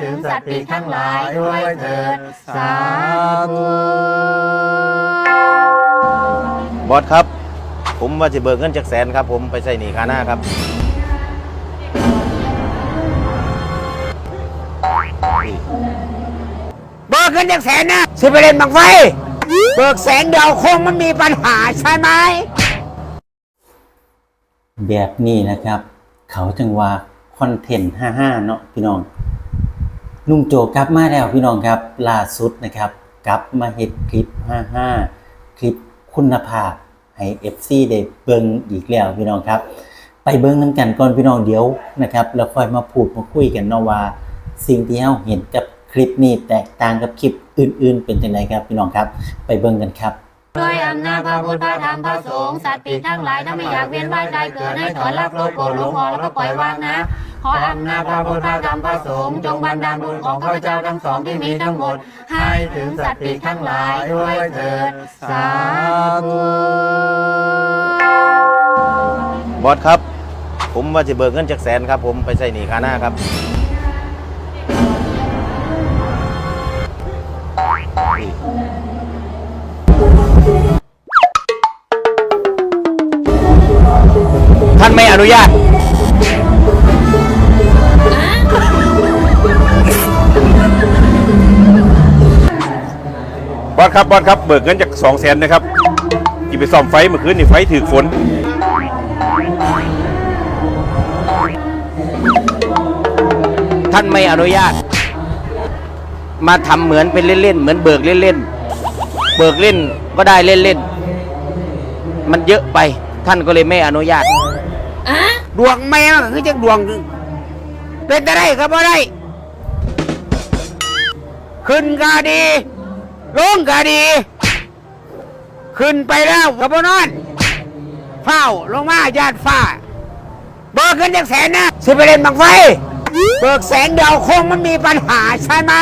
ถึงสัตว์ปีกทั้งหลายด้วยเถิดสาธุบอสครับ ผมว่าจะเบิกเงินจากแสนครับ ผมไปใส่หนีคาหน้าครับเบิกเงินจากแสนนะสิไปเล่นบังไฟ เบิกแสนเดียวคงมันมีปัญหาใช่ไหม แบบนี้นะครับ เขาจังว่าคอนเทนต์55เนาะพี่น้อง นุ่มโจกลับมาแล้วพี่น้องครับล่าสุดนะครับกลับมาเฮ็ดคลิป 55 คลิปคุณภาพให้ FC ได้เบิ่งอีกแล้วพี่น้องครับ ไปเบิ่งน้ำกันก่อนพี่น้องเดี๋ยวนะครับแล้วค่อยมาพูดมาคุยกันเนาะว่า สิ่งที่เราเห็นกับคลิปนี้แตกต่างกับคลิปอื่น ๆ เป็นจังไดครับพี่น้องครับ ไปเบิ่งกันครับด้วยอำนาจพระพุทธพระธรรมพระสงฆ์สัตว์ปีกทั้งหลายถ้าไม่อยากเวียนว่ายตายเกิดให้ถอนรับโลภโกรธหลงพอแล้วก็ปล่อยวางนะ ขออำนาจพระพุทธพระธรรมพระสงฆ์จงบันดาลบุญของข้าพเจ้าทั้งสองที่มีทั้งหมด ให้ถึงสัตว์ปีกทั้งหลายด้วยเถิด สาธุบอสครับ ผมว่าจะเบิกเงินจากแสนครับ ผมไปใส่หนีคาหน้าครับท่านไม่อนุญาต ครับบอสครับเบิกเงินจากสองแสนนะครับที่ไปซ่อมไฟเมื่อคืนนี่ไฟถือฝนท่านไม่อนุญาต มาทำเหมือนเป็นเล่นๆเหมือนเบิกเล่นๆเบิกเล่นก็ได้เล่นๆมันเยอะไป ท่านก็เลยไม่อนุญาตดวงแม่มันคือจังดวงเป็นแต่ได้ก็บ่ได้ขึ้นก็ดี ลงก็ดี ขึ้นไปแล้วกับ่นอนเฝ้าลงมาญาติฝ้า เบิกเงินจากแสนนะสิไปเล่นบังไฟ เบิกแสนเดียวคงมันมีปัญหาใช่ไหม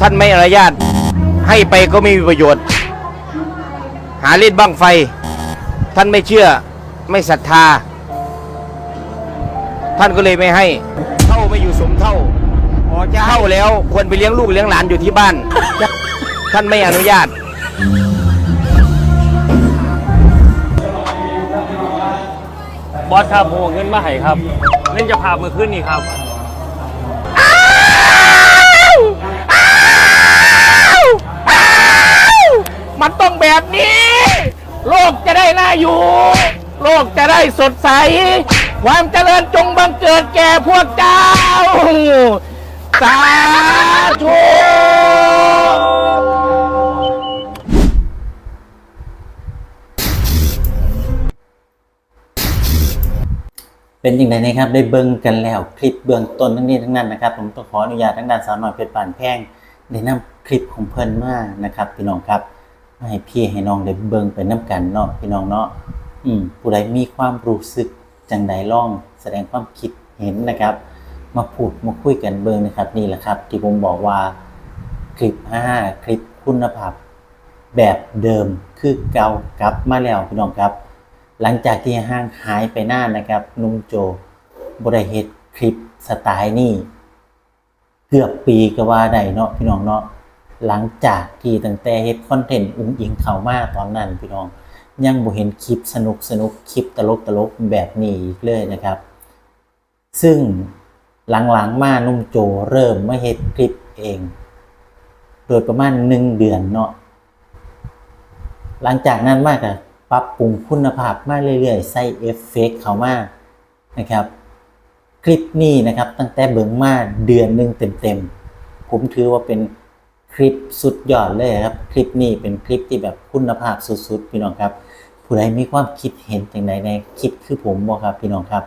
ท่านไม่อนุญาตให้ไปก็ไม่มีประโยชน์ หาเล่นบ้างไฟ ท่านไม่เชื่อไม่ศรัทธา ท่านก็เลยไม่ให้เท่าไม่อยู่สมเท่าอ๋อจะเท่าแล้วควรไปเลี้ยงลูกเลี้ยงหลานอยู่ที่บ้าน ท่านไม่อนุญาต บอสครับผมเงินมาให้ครับ เล่นจะพามือขึ้นนี่ครับ มันต้อง แบบนี้ โลกจะได้น่าอยู่ โลกจะได้สดใส ความเจริญจงบังเกิดแก่พวกเจ้า สาธุเป็นอย่างไรนะครับ ได้เบิ่งกันแล้วคลิปเบื้องต้นทั้งนี้ทั้งนั้นนะครับ ผมต้องขออนุญาตทั้งด้านสาวหน่อยเพชรปานแพงได้นำคลิปของเพิ่นมากนะครับพี่น้องครับ ให้พี่ให้น้องได้เบิ่งไปน้กันเนาะพี่น้องเนาะอืมผู้ใดมีความรู้สึกจังใดล่องแสดงความคิดเห็นนะครับ มาพูดมาคุยกันเบิ่งนะครับนี่แหละครับ ที่ผมบอกว่าคลิป 5 คลิปคุณภาพ แบบเดิมคือเก่ากลับมาแล้วพี่น้องครับ หลังจากที่ห่างหายไปหน้านะครับนุ่มโจบริเฮดคลิปสไตล์นี่เกือบปีก็ว่าได้เนาะพี่น้องเนาะ หลังจากที่ตั้งแต่เฮ็ดคอนเทนต์อุ้งอิงเข้ามาตอนนั้นพี่น้อง ยังบ่เห็นคลิปสนุกสนุกคลิปตลกตลกแบบนี้อีกเลยนะครับ ซึ่งหลังๆมานุ่มโจเริ่มมาเฮ็ดคลิปเอง โดยประมาณหนึ่งเดือนเนาะหลังจากนั้นมากอะปรับปรุงคุณภาพมาเรื่อยๆ ใส่เอฟเฟกต์เข้ามานะครับ คลิปนี้นะครับตั้งแต่เบิงมาเดือนหนึ่งเต็มๆ ผมถือว่าเป็น คลิปสุดยอดเลยครับ คลิปนี้เป็นคลิปที่แบบคุณภาพสุดๆ พี่น้องครับ ผู้ใดมีความคิดเห็นอย่างไรในคลิปคือผมบอกครับพี่น้องครับ